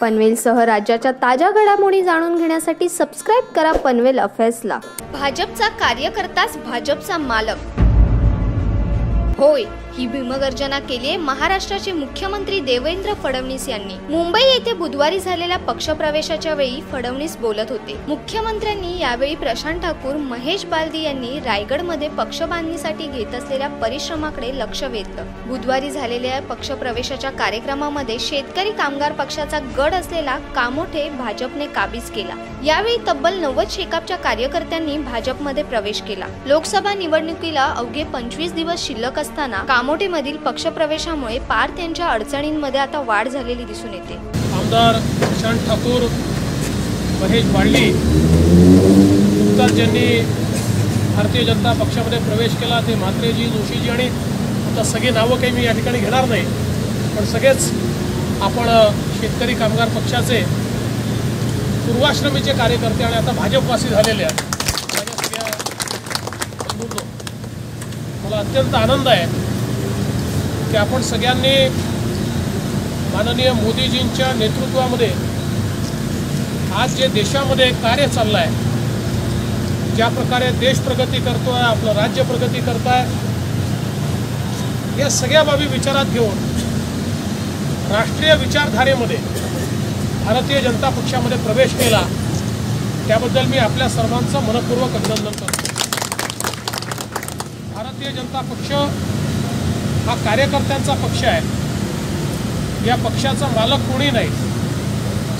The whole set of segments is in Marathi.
पनवेलसह राज्याच्या ताज्या घडामोडी जाणून घेण्यासाठी सबस्क्राईब करा पनवेल अफेअर्सला. भाजपचा कार्यकर्ताच भाजपचा मालक. होय ही भीमगर्जना केली आहे महाराष्ट्राचे मुख्यमंत्री देवेंद्र फडणवीस यांनी. मुंबई येथे बुधवारी झालेल्या पक्षप्रवेशाच्या वेळी फडणवीस बोलत होते. मुख्यमंत्र्यांनी यावेळी प्रशांत ठाकूर महेश बालदी यांनी रायगडमध्ये पक्ष बांधणीसाठी घेत असलेल्या परिश्रमाकडे लक्ष वेधलं. बुधवारी झालेल्या पक्षप्रवेशाच्या कार्यक्रमामध्ये शेतकरी कामगार पक्षाचा गड असलेला कामोठे भाजपने काबीज केला. यावेळी तब्बल नव्वद शेकापच्या कार्यकर्त्यांनी भाजपमध्ये प्रवेश केला. लोकसभा निवडणुकीला अवघे पंचवीस दिवस शिल्लक असताना कामोठेमधील पक्षप्रवेशामुळे पार त्यांच्या अडचणींमध्ये आता वाढ झालेली दिसून येते. आमदार प्रशांत ठाकूर महेश वाडली नुकताच ज्यांनी भारतीय जनता पक्षामध्ये प्रवेश केला ते म्हात्रेजी जोशीजी आणि आता सगळी नावं काही मी या ठिकाणी घेणार नाही. पण सगळेच आपण शेतकरी कामगार पक्षाचे पूर्वाश्रमीचे कार्यकर्ते आणि आता भाजपवासी झालेले आहेत. मला अत्यंत आनंद आहे. की आपण सगळ्यांनी माननीय मोदीजींच्या नेतृत्वामध्ये आज जे देशामध्ये कार्य चाललं आहे ज्या प्रकारे देश प्रगती करतोय आपलं राज्य प्रगती करत आहे या सगळ्या बाबी विचारात घेऊन राष्ट्रीय विचारधारेमध्ये भारतीय जनता पक्षामध्ये प्रवेश केला त्याबद्दल मी आपल्या सर्वांचं मनपूर्वक अभिनंदन करतो. भारतीय जनता पक्ष हा कार्यकर्त्यांचा पक्ष आहे. या पक्षाचा मालक कोणी नाही.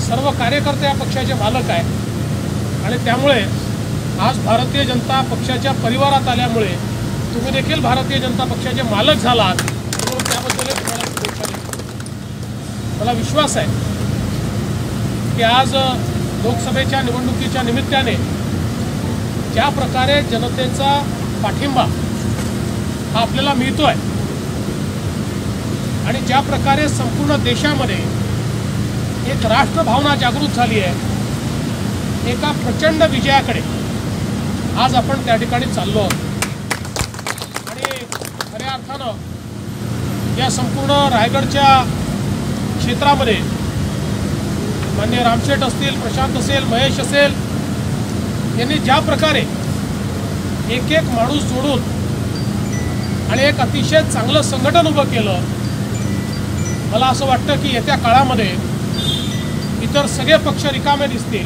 सर्व कार्यकर्ते या पक्षाचे मालक आहे आणि त्यामुळे आज भारतीय जनता पक्षाच्या परिवारात आल्यामुळे तुम्ही देखील भारतीय जनता पक्षाचे मालक झालात. म्हणून त्याबद्दल तुम्हाला शुभेच्छा मला विश्वास आहे की आज लोकसभेच्या निवडणुकीच्या निमित्ताने ज्या प्रकारे जनतेचा पाठिंबा हा आपल्याला मिळतो आहे आणि ज्या प्रकारे संपूर्ण देशामध्ये एक राष्ट्रभावना जागृत झाली आहे एका प्रचंड विजयाकडे आज आपण त्या ठिकाणी चाललो आहोत. आणि खऱ्या अर्थानं या संपूर्ण रायगडच्या क्षेत्रामध्ये मान्य रामशेठ असतील प्रशांत असेल महेश असेल यांनी ज्या प्रकारे एक एक माणूस जोडून आणि एक अतिशय चांगलं संघटन उभं केलं मला असं वाटतं की येत्या काळामध्ये इतर सगळे पक्ष रिकामे दिसतील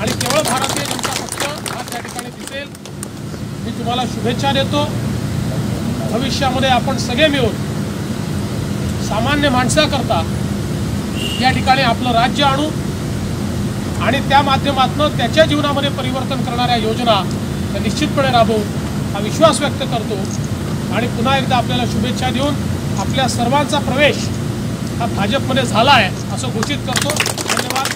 आणि केवळ भारतीय जनता पक्ष हा त्या ठिकाणी दिसेल. मी तुम्हाला शुभेच्छा देतो. भविष्यामध्ये आपण सगळे मिळून सामान्य माणसाकरता या ठिकाणी आपलं राज्य आणू आणि त्या माध्यमातून त्याच्या जीवनामध्ये परिवर्तन करणाऱ्या योजना त्या निश्चितपणे राबवू हा विश्वास व्यक्त करतो. आणि पुन्हा एकदा आपल्याला शुभेच्छा देऊन आपल्या सर्वांचा प्रवेश हा भाजपमध्ये झाला आहे असं घोषित करतो. धन्यवाद.